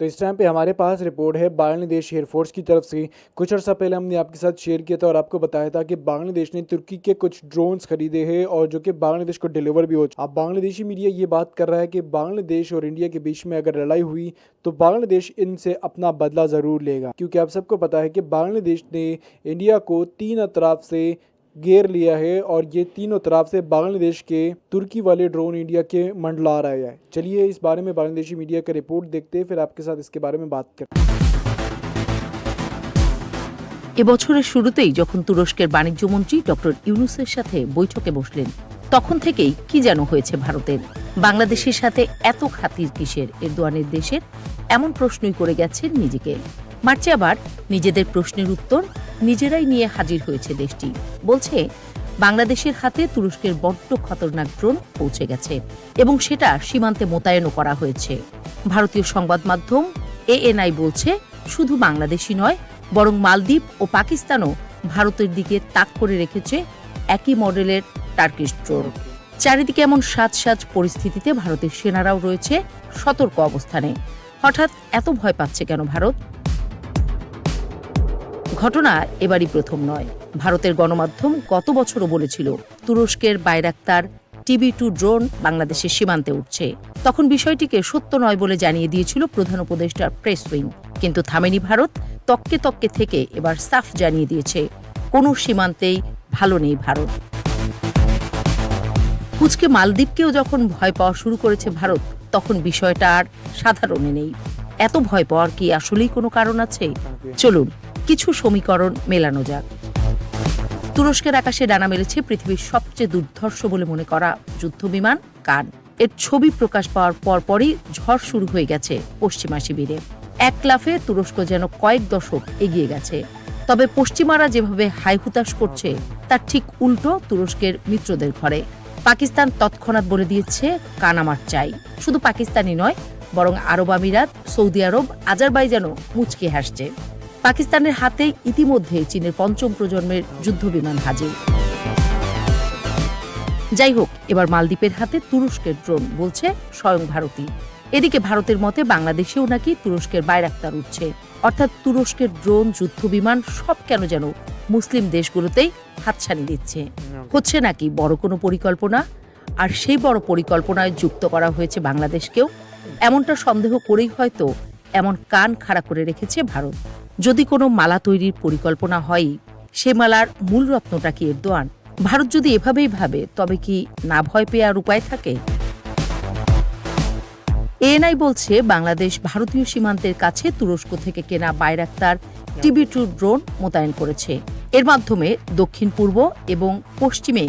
तो इस टाइम पे हमारे पास रिपोर्ट है बांग्लादेश एयरफोर्स की तरफ़ से। कुछ अर्सा पहले हमने आपके साथ शेयर किया था और आपको बताया था कि बांग्लादेश ने तुर्की के कुछ ड्रोन्स खरीदे हैं और जो कि बांग्लादेश को डिलीवर भी हो अब बांग्लादेशी मीडिया ये बात कर रहा है कि बांग्लादेश और इंडिया के बीच में अगर लड़ाई हुई तो बांग्लादेश इनसे अपना बदला ज़रूर लेगा। क्योंकि आप सबको पता है कि बांग्लादेश ने इंडिया को तीन अतराफ से घेर लिया है और ये तीनों तरफ से बांग्लादेश के तुर्की वाले ड्रोन इंडिया के मंडला रहा है चलिए इस बारे में बांग्लादेशी मीडिया का रिपोर्ट देखते हैं फिर आपके साथ इसके बारे में बात करते हैं এবছরের শুরুতেই যখন তুরস্কের বাণিজ্যমন্ত্রী ডক্টর ইউনুসের সাথে বৈঠকে বসলেন তখন থেকেই কি যেন হয়েছে ভারতের বাংলাদেশের সাথে এত খাতির কিসের এরদোয়ানের দেশের এমন প্রশ্নই করে গেছেন নিজেকে মার্চে আবার নিজেদের প্রশ্নের উত্তর নিজেরাই নিয়ে হাজির হয়েছে দেশটি। বলছে, বাংলাদেশের হাতে তুরস্কের বড্ড খতরনাক ড্রোন পৌঁছে গেছে এবং সেটা সীমান্তে মোতায়েনও করা হয়েছে। ভারতীয় সংবাদ মাধ্যম এএনআই বলছে, শুধু বাংলাদেশই নয়, বরং মালদ্বীপ ও পাকিস্তানও ভারতের দিকে তাক করে রেখেছে একই মডেলের টার্কিশ ড্রোন। চারিদিকে এমন সাজ সাজ পরিস্থিতিতে ভারতের সেনারাও রয়েছে সতর্ক অবস্থানে। হঠাৎ এত ভয় পাচ্ছে কেন ভারত? ঘটনা এবারই প্রথম নয়। ভারতের গণমাধ্যম গত বছরও বলেছিল, তুরস্কের বাইরাক্তার টিভি টু ড্রোন বাংলাদেশের সীমান্তে উঠছে। তখন বিষয়টিকে সত্য নয় বলে জানিয়ে দিয়েছিল প্রধান উপদেষ্টার প্রেস উইং। কিন্তু থামেনি ভারত তককে তককে থেকে এবার সাফ জানিয়ে দিয়েছে, কোনো সীমান্তেই ভালো নেই ভারত। কুচকে মালদ্বীপকেও যখন ভয় পাওয়া শুরু করেছে ভারত, তখন বিষয়টা আর সাধারণে নেই। এত ভয় পাওয়ার কি আসলেই কোনো কারণ আছে? চলুন কিছু সমীকরণ মেলানো যাক। তুরস্কের আকাশে ডানা মেলেছে পৃথিবীর সবচেয়ে দুর্ধর্ষ বলে মনে করা যুদ্ধবিমান কান এর ছবি প্রকাশ পাওয়ার পরপরই ঝড় শুরু হয়ে গেছে পশ্চিমা শিবিরে। এক লাফে তুরস্ক যেন কয়েক দশক এগিয়ে গেছে। তবে পশ্চিমারা যেভাবে হাইহুতাশ করছে, তার ঠিক উল্টো তুরস্কের মিত্রদের ঘরে। পাকিস্তান তৎক্ষণাৎ বলে দিয়েছে, কান আমার চাই। শুধু পাকিস্তানি নয়, বরং আরব আমিরাত, সৌদি আরব, আজারবাইজানও মুচকি হাসছে। পাকিস্তানের হাতে ইতিমধ্যে চীনের পঞ্চম প্রজন্মের যুদ্ধবিমান হাজির। যাই হোক, এবার মালদ্বীপের হাতে তুরস্কের ড্রোন, বলছে স্বয়ং ভারতী। এদিকে ভারতের মতে বাংলাদেশেও নাকি তুরস্কের বাইরাক্তার উঠছে। অর্থাৎ তুরস্কের ড্রোন, যুদ্ধবিমান সব কেন যেন মুসলিম দেশগুলোতেই হাতছানি দিচ্ছে। হচ্ছে নাকি বড় কোনো পরিকল্পনা? আর সেই বড় পরিকল্পনায় যুক্ত করা হয়েছে বাংলাদেশকেও? এমনটা সন্দেহ করেই হয়তো এমন কান খাড়া করে রেখেছে ভারত। যদি কোনো মালা তৈরির পরিকল্পনা হয়, সে মালার মূল রত্নটা কি এরদোয়ান? ভারত যদি এভাবেই ভাবে, তবে কি না ভয় পেয়ে আর উপায় থাকে? এএনআই বলছে, বাংলাদেশ ভারতীয় সীমান্তের কাছে তুরস্ক থেকে কেনা বাইরাক্তার টিবি টু ড্রোন মোতায়েন করেছে। এর মাধ্যমে দক্ষিণ পূর্ব এবং পশ্চিমে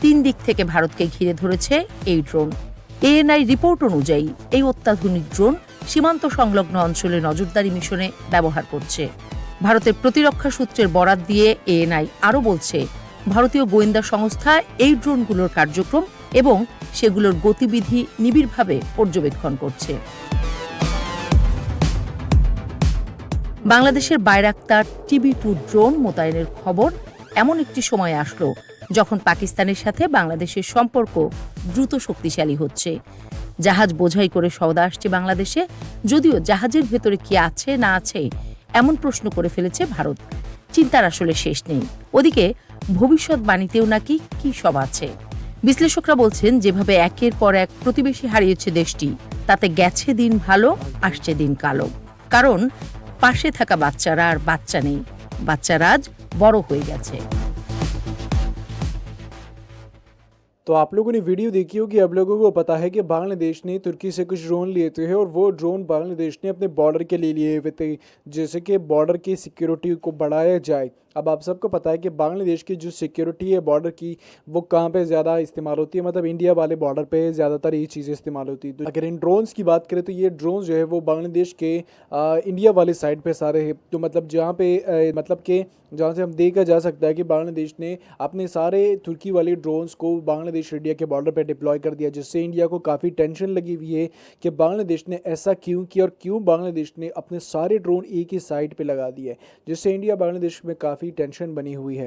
তিন দিক থেকে ভারতকে ঘিরে ধরেছে এই ড্রোন। এএনআই রিপোর্ট অনুযায়ী, এই অত্যাধুনিক ড্রোন সীমান্ত সংলগ্ন অঞ্চলে নজরদারি মিশনে ব্যবহার করছে। ভারতের প্রতিরক্ষা সূত্রের বরাত দিয়ে এএনআই আরও বলছে, ভারতীয় গোয়েন্দা সংস্থা এই ড্রোনগুলোর কার্যক্রম এবং সেগুলোর গতিবিধি নিবিড়ভাবে পর্যবেক্ষণ করছে। বাংলাদেশের বাইরাক্তার টিবি টু ড্রোন মোতায়েনের খবর এমন একটি সময় আসলো, যখন পাকিস্তানের সাথে বাংলাদেশের সম্পর্ক দ্রুত শক্তিশালী হচ্ছে। জাহাজ বোঝাই করে সওদা আসছে বাংলাদেশে, যদিও জাহাজের ভেতরে কি আছে না আছে এমন প্রশ্ন করে ফেলেছে ভারত। চিন্তার আসলে শেষ নেই। ওদিকে ভবিষ্যৎবাণীতেও নাকি কি সব আছে? বিশ্লেষকরা বলছেন, যেভাবে একের পর এক প্রতিবেশী হারিয়েছে দেশটি, তাতে গেছে দিন ভালো, আসছে দিন কালো। কারণ পাশে থাকা বাচ্চারা আর বাচ্চা নেই। বাচ্চারা আজ বড় হয়ে গেছে। तो आप लोगों ने वीडियो देखी होगी अब लोगों को पता है कि बांग्लादेश ने तुर्की से कुछ ड्रोन लिए थे और वो ड्रोन बांग्लादेश ने अपने बॉर्डर के लिए लिए हुए थे जैसे कि बॉर्डर की सिक्योरिटी को बढ़ाया जाए। अब आप सबको पता है कि बांग्लादेश की जो सिक्योरिटी है बॉर्डर की वो कहाँ पे ज़्यादा इस्तेमाल होती है? मतलब इंडिया वाले बॉर्डर पे ज़्यादातर ये चीज़ें इस्तेमाल होती है। तो अगर इन ड्रोन्स की बात करें तो ये ड्रोन जो है वो बांग्लादेश के आ, इंडिया वाले साइड पे सारे हैं। तो मतलब जहाँ पे आ, मतलब के जहाँ से हम देखा जा सकता है कि बांग्लादेश ने अपने सारे तुर्की वाले ड्रोन्स को बांग्लादेश इंडिया के बॉर्डर पर डिप्लॉय कर दिया, जिससे इंडिया को काफ़ी टेंशन लगी हुई है कि बांग्लादेश ने ऐसा क्यों किया और क्यों बांग्लादेश ने अपने सारे ड्रोन एक ही साइड पर लगा दिए, जिससे इंडिया बांग्लादेश में काफ़ी टेंशन बनी हुई है।